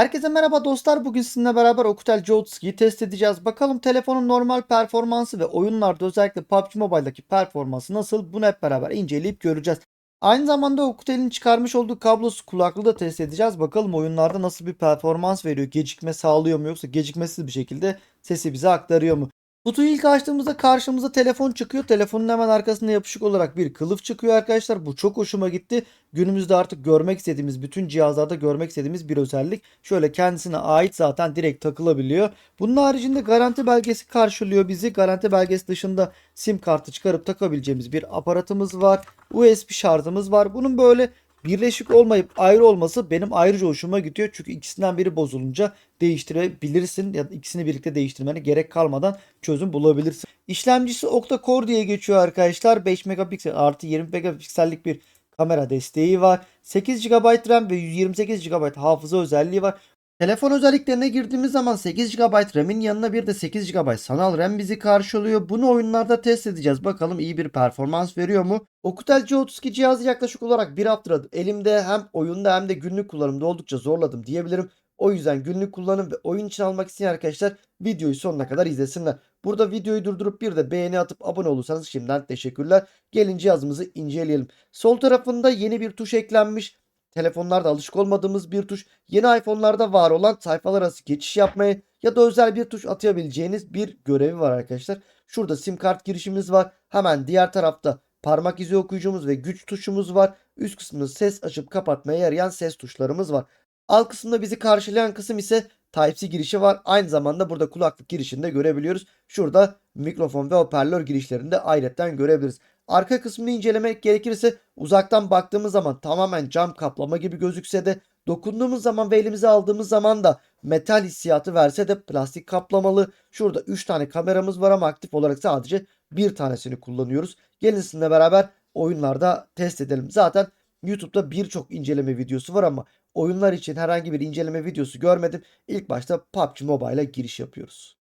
Herkese merhaba dostlar. Bugün sizinle beraber Okutel Jotski'yi test edeceğiz. Bakalım telefonun normal performansı ve oyunlarda özellikle PUBG Mobile'daki performansı nasıl? Bunu hep beraber inceleyip göreceğiz. Aynı zamanda Okutel'in çıkarmış olduğu kablosuz kulaklığı da test edeceğiz. Bakalım oyunlarda nasıl bir performans veriyor? Gecikme sağlıyor mu yoksa gecikmesiz bir şekilde sesi bize aktarıyor mu? Kutuyu ilk açtığımızda karşımıza telefon çıkıyor. Telefonun hemen arkasında yapışık olarak bir kılıf çıkıyor arkadaşlar. Bu çok hoşuma gitti. Günümüzde artık görmek istediğimiz, bütün cihazlarda görmek istediğimiz bir özellik. Şöyle kendisine ait zaten direkt takılabiliyor. Bunun haricinde garanti belgesi karşılıyor bizi. Garanti belgesi dışında sim kartı çıkarıp takabileceğimiz bir aparatımız var. USB şarjımız var. Bunun böyle birleşik olmayıp ayrı olması benim ayrıca hoşuma gidiyor. Çünkü ikisinden biri bozulunca değiştirebilirsin ya da ikisini birlikte değiştirmene gerek kalmadan çözüm bulabilirsin. İşlemcisi octa core diye geçiyor arkadaşlar. 5 megapiksel artı 20 megapiksellik bir kamera desteği var. 8 GB RAM ve 128 GB hafıza özelliği var. Telefon özelliklerine girdiğimiz zaman 8 GB RAM'in yanına bir de 8 GB sanal RAM bizi karşılıyor. Bunu oyunlarda test edeceğiz. Bakalım iyi bir performans veriyor mu? Okutel G32 cihazı yaklaşık olarak bir haftadır elimde hem oyunda hem de günlük kullanımda oldukça zorladım diyebilirim. O yüzden günlük kullanım ve oyun için almak isteyen arkadaşlar videoyu sonuna kadar izlesinler. Burada videoyu durdurup bir de beğeni atıp abone olursanız şimdiden teşekkürler. Gelin cihazımızı inceleyelim. Sol tarafında yeni bir tuş eklenmiş. Telefonlarda alışık olmadığımız bir tuş. Yeni iPhone'larda var olan sayfalar arası geçiş yapmayı ya da özel bir tuş atayabileceğiniz bir görevi var arkadaşlar. Şurada sim kart girişimiz var. Hemen diğer tarafta parmak izi okuyucumuz ve güç tuşumuz var. Üst kısmında ses açıp kapatmaya yarayan ses tuşlarımız var. Alt kısımda bizi karşılayan kısım ise Type-C girişi var. Aynı zamanda burada kulaklık girişini de görebiliyoruz. Şurada mikrofon ve hoparlör girişlerini de ayrıca görebiliriz. Arka kısmını incelemek gerekirse uzaktan baktığımız zaman tamamen cam kaplama gibi gözükse de dokunduğumuz zaman ve elimize aldığımız zaman da metal hissiyatı verse de plastik kaplamalı. Şurada 3 tane kameramız var ama aktif olarak sadece bir tanesini kullanıyoruz. Gelin sizinle beraber oyunlarda test edelim. Zaten YouTube'da birçok inceleme videosu var ama oyunlar için herhangi bir inceleme videosu görmedim. İlk başta PUBG Mobile'a giriş yapıyoruz.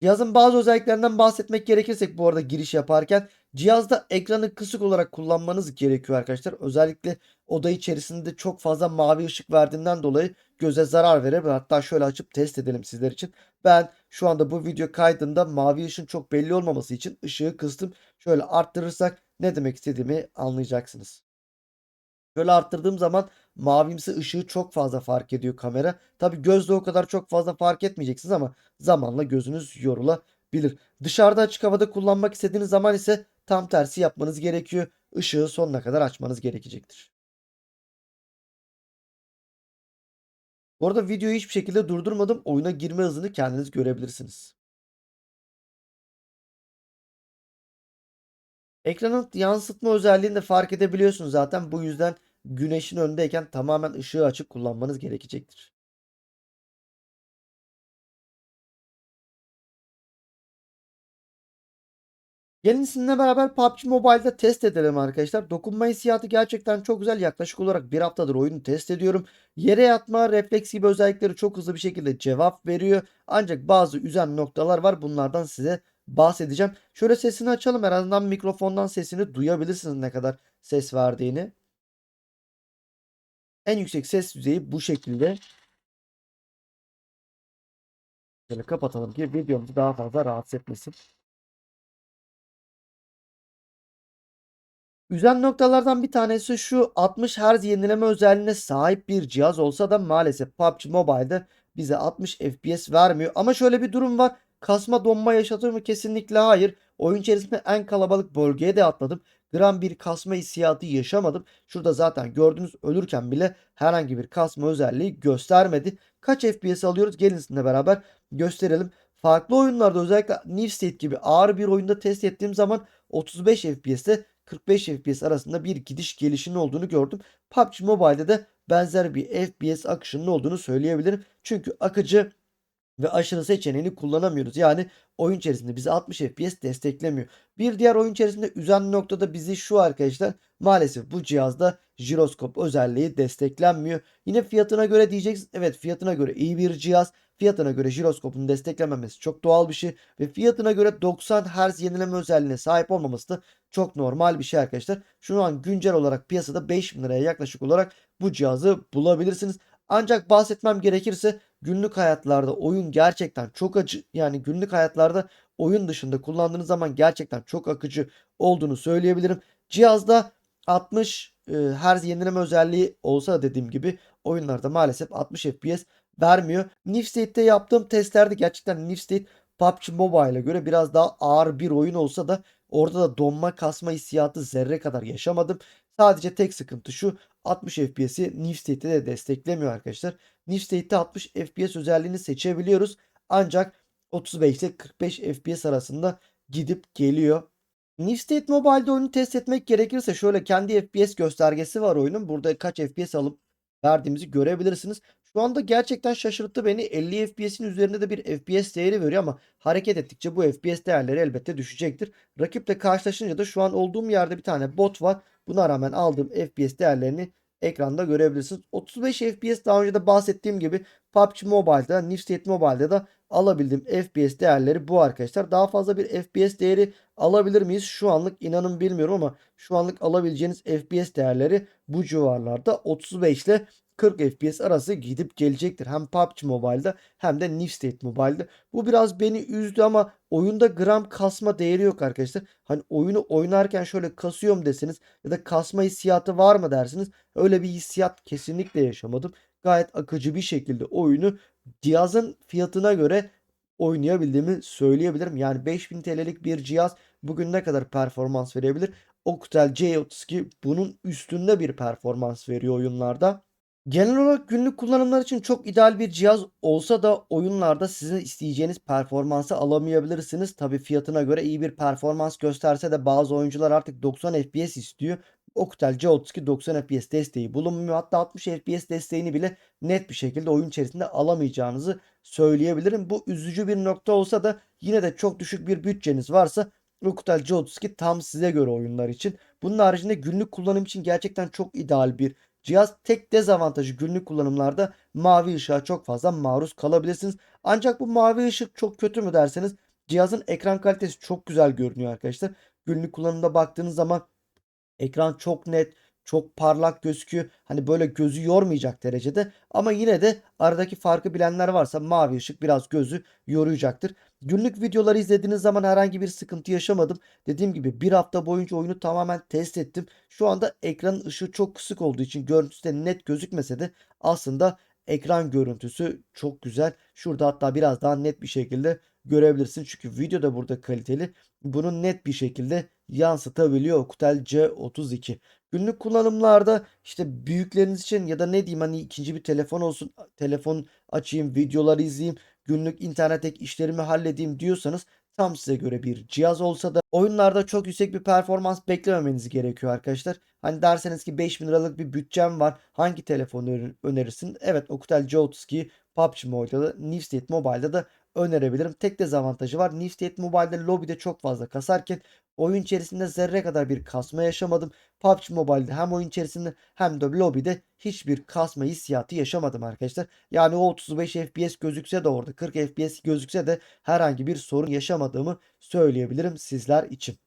Cihazın bazı özelliklerinden bahsetmek gerekirsek bu arada giriş yaparken cihazda ekranı kısık olarak kullanmanız gerekiyor arkadaşlar. Özellikle oda içerisinde çok fazla mavi ışık verdiğinden dolayı göze zarar verebilir. Hatta şöyle açıp test edelim sizler için. Ben şu anda bu video kaydında mavi ışın çok belli olmaması için ışığı kıstım. Şöyle arttırırsak ne demek istediğimi anlayacaksınız. Böyle arttırdığım zaman mavimsi ışığı çok fazla fark ediyor kamera. Tabi gözle o kadar çok fazla fark etmeyeceksiniz ama zamanla gözünüz yorulabilir. Dışarıda açık havada kullanmak istediğiniz zaman ise tam tersi yapmanız gerekiyor. Işığı sonuna kadar açmanız gerekecektir. Bu arada videoyu hiçbir şekilde durdurmadım. Oyuna girme hızını kendiniz görebilirsiniz. Ekranın yansıtma özelliğini de fark edebiliyorsunuz zaten. Bu yüzden güneşin önündeyken tamamen ışığı açık kullanmanız gerekecektir. Gelin sizinle beraber PUBG Mobile'da test edelim arkadaşlar. Dokunma hissiyatı gerçekten çok güzel. Yaklaşık olarak bir haftadır oyunu test ediyorum. Yere yatma, refleks gibi özellikleri çok hızlı bir şekilde cevap veriyor. Ancak bazı üzen noktalar var. Bunlardan size bahsedeceğim. Şöyle sesini açalım. En azından mikrofondan sesini duyabilirsiniz ne kadar ses verdiğini. En yüksek ses düzeyi bu şekilde. Şöyle kapatalım ki videomuzu daha fazla rahatsız etmesin. Üzen noktalardan bir tanesi şu 60 Hz yenileme özelliğine sahip bir cihaz olsa da maalesef PUBG Mobile'de bize 60 FPS vermiyor. Ama şöyle bir durum var. Kasma donma yaşatır mı? Kesinlikle hayır. Oyun içerisinde en kalabalık bölgeye de atladım. Gram bir kasma hissiyatı yaşamadım. Şurada zaten gördüğünüz ölürken bile herhangi bir kasma özelliği göstermedi. Kaç FPS alıyoruz? Gelin sizinle beraber gösterelim. Farklı oyunlarda özellikle New State gibi ağır bir oyunda test ettiğim zaman 35 FPS'te 45 FPS arasında bir gidiş gelişinin olduğunu gördüm. PUBG Mobile'de de benzer bir FPS akışının olduğunu söyleyebilirim. Çünkü akıcı ve aşırı seçeneğini kullanamıyoruz. Yani oyun içerisinde bizi 60 FPS desteklemiyor. Bir diğer oyun içerisinde üzen noktada bizi şu arkadaşlar maalesef bu cihazda jiroskop özelliği desteklenmiyor. Yine fiyatına göre diyeceksiniz. Evet fiyatına göre iyi bir cihaz. Fiyatına göre jiroskopun desteklenmemesi çok doğal bir şey. Ve fiyatına göre 90 Hz yenileme özelliğine sahip olmaması da çok normal bir şey arkadaşlar. Şu an güncel olarak piyasada 5000 liraya yaklaşık olarak bu cihazı bulabilirsiniz. Ancak bahsetmem gerekirse günlük hayatlarda oyun gerçekten çok acı yani günlük hayatlarda oyun dışında kullandığınız zaman gerçekten çok akıcı olduğunu söyleyebilirim. Cihazda 60 e, Hz yenileme özelliği olsa dediğim gibi oyunlarda maalesef 60 FPS vermiyor. Nifstate'te yaptığım testlerde gerçekten Nifstate PUBG Mobile'a göre biraz daha ağır bir oyun olsa da orada da donma kasma hissiyatı zerre kadar yaşamadım. Sadece tek sıkıntı şu 60 FPS'i Nifstate'de de desteklemiyor arkadaşlar. Nifstate'te 60 FPS özelliğini seçebiliyoruz. Ancak 35 ile 45 FPS arasında gidip geliyor. Nifstate Mobile'de oyunu test etmek gerekirse şöyle kendi FPS göstergesi var oyunun. Burada kaç FPS alıp verdiğimizi görebilirsiniz. Şu anda gerçekten şaşırttı beni. 50 FPS'in üzerinde de bir FPS değeri veriyor ama hareket ettikçe bu FPS değerleri elbette düşecektir. Rakiple karşılaşınca da şu an olduğum yerde bir tane bot var. Buna rağmen aldığım FPS değerlerini ekranda görebilirsiniz. 35 FPS daha önce de bahsettiğim gibi PUBG Mobile'da, Nifstate Mobile'da da alabildiğim FPS değerleri bu arkadaşlar. Daha fazla bir FPS değeri alabilir miyiz? Şu anlık inanın bilmiyorum ama şu anlık alabileceğiniz FPS değerleri bu civarlarda 35 ile 40 FPS arası gidip gelecektir. Hem PUBG Mobile'da hem de Nifstate Mobile'da. Bu biraz beni üzdü ama oyunda gram kasma değeri yok arkadaşlar. Hani oyunu oynarken şöyle kasıyorum deseniz ya da kasma hissiyatı var mı dersiniz. Öyle bir hissiyat kesinlikle yaşamadım. Gayet akıcı bir şekilde oyunu cihazın fiyatına göre oynayabildiğimi söyleyebilirim. Yani 5000 TL'lik bir cihaz bugün ne kadar performans verebilir? Octal C32 bunun üstünde bir performans veriyor oyunlarda. Genel olarak günlük kullanımlar için çok ideal bir cihaz olsa da oyunlarda sizin isteyeceğiniz performansı alamayabilirsiniz. Tabi fiyatına göre iyi bir performans gösterse de bazı oyuncular artık 90 FPS istiyor. Octal C32 90 FPS desteği bulunmuyor. Hatta 60 FPS desteğini bile net bir şekilde oyun içerisinde alamayacağınızı söyleyebilirim. Bu üzücü bir nokta olsa da yine de çok düşük bir bütçeniz varsa Octal C32 tam size göre oyunlar için. Bunun haricinde günlük kullanım için gerçekten çok ideal bir Cihaz tek dezavantajı günlük kullanımlarda mavi ışığa çok fazla maruz kalabilirsiniz. Ancak bu mavi ışık çok kötü mü derseniz cihazın ekran kalitesi çok güzel görünüyor arkadaşlar. Günlük kullanımda baktığınız zaman ekran çok net, çok parlak gözüküyor. Hani böyle gözü yormayacak derecede. Ama yine de aradaki farkı bilenler varsa mavi ışık biraz gözü yoracaktır. Günlük videoları izlediğiniz zaman herhangi bir sıkıntı yaşamadım. Dediğim gibi bir hafta boyunca oyunu tamamen test ettim. Şu anda ekranın ışığı çok kısık olduğu için görüntüsü de net gözükmese de aslında ekran görüntüsü çok güzel. Şurada hatta biraz daha net bir şekilde görebilirsin. Çünkü video da burada kaliteli. Bunu net bir şekilde yansıtabiliyor Octal C32. Günlük kullanımlarda işte büyükleriniz için ya da ne diyeyim hani ikinci bir telefon olsun. Telefon açayım, videoları izleyeyim, günlük internetteki işlerimi halledeyim diyorsanız tam size göre bir cihaz olsa da oyunlarda çok yüksek bir performans beklememeniz gerekiyor arkadaşlar. Hani derseniz ki 5000 liralık bir bütçem var. Hangi telefonu önerirsin? Evet Octal C32 PUBG Mobile'da da Nifstate Mobile'da da önerebilirim. Tek dezavantajı var. Nifstate Mobile'de lobide çok fazla kasarken oyun içerisinde zerre kadar bir kasma yaşamadım. PUBG Mobile'de hem oyun içerisinde hem de lobide hiçbir kasma hissiyatı yaşamadım arkadaşlar. Yani o 35 FPS gözükse de orada 40 FPS gözükse de herhangi bir sorun yaşamadığımı söyleyebilirim sizler için.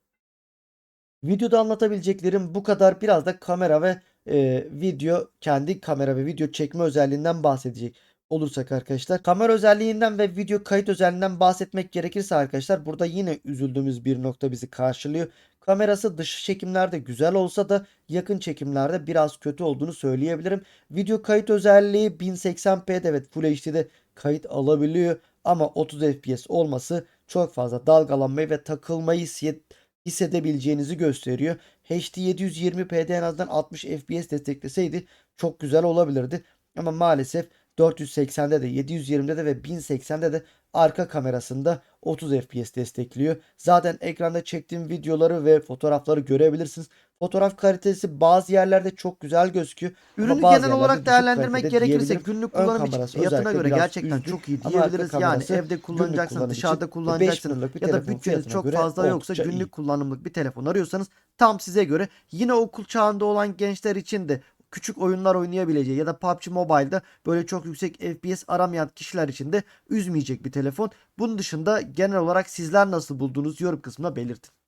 Videoda anlatabileceklerim bu kadar. Biraz da kamera ve e, video kendi kamera ve video çekme özelliğinden bahsedecek olursak arkadaşlar. Kamera özelliğinden ve video kayıt özelliğinden bahsetmek gerekirse arkadaşlar burada yine üzüldüğümüz bir nokta bizi karşılıyor. Kamerası dış çekimlerde güzel olsa da yakın çekimlerde biraz kötü olduğunu söyleyebilirim. Video kayıt özelliği 1080p'de evet Full HD'de kayıt alabiliyor ama 30 FPS olması çok fazla dalgalanmayı ve takılmayı hissedebileceğinizi gösteriyor. HD 720p'de en azından 60 FPS destekleseydi çok güzel olabilirdi. Ama maalesef 480'de de 720'de de ve 1080'de de arka kamerasında 30 FPS destekliyor. Zaten ekranda çektiğim videoları ve fotoğrafları görebilirsiniz. Fotoğraf kalitesi bazı yerlerde çok güzel gözüküyor. Ürünü genel olarak değerlendirmek gerekirse günlük kullanım için fiyatına göre gerçekten çok iyi diyebiliriz. Yani evde kullanacaksınız, dışarıda kullanacaksınız ya da bütçeniz çok fazla yoksa günlük kullanımlık bir telefon arıyorsanız tam size göre. Yine okul çağında olan gençler için de küçük oyunlar oynayabileceği ya da PUBG Mobile'da böyle çok yüksek FPS aramayan kişiler için de üzmeyecek bir telefon. Bunun dışında genel olarak sizler nasıl bulduğunuz yorum kısmına belirtin.